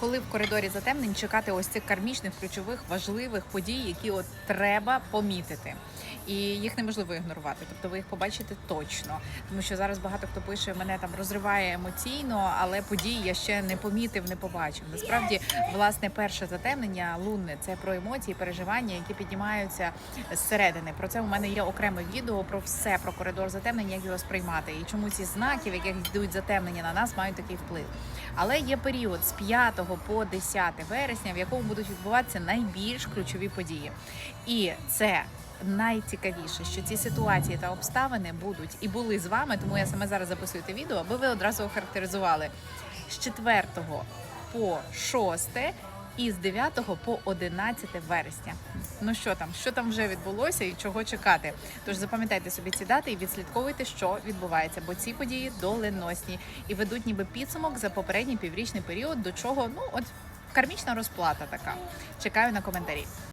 коли в коридорі затемнень чекати ось цих кармічних, ключових, важливих подій, які от треба помітити. І їх неможливо ігнорувати. Тобто ви їх побачите точно. Тому що зараз багато хто пише, мене там розриває емоційно, але події я ще не помітив, не побачив. Насправді, власне, перше затемнення лунне це про емоції, переживання, які піднімаються зсередини. Про це у мене є окреме відео про все про коридор затемнення, як його сприймати, і чому ці знаки, в яких йдуть затемнення на нас, мають такий вплив. Але є період з 5 по 10 вересня, в якому будуть відбуватися найбільш ключові події. І це найцікавіше, що ці ситуації та обставини будуть і були з вами, тому я саме зараз записую те відео, аби ви одразу охарактеризували з 4 по 6 і з 9 по 11 вересня. Ну що там, що там вже відбулося і чого чекати? Тож запам'ятайте собі ці дати і відслідковуйте, що відбувається, бо ці події доленосні і ведуть ніби підсумок за попередній піврічний період, до чого ну от кармічна розплата така. Чекаю на коментарі.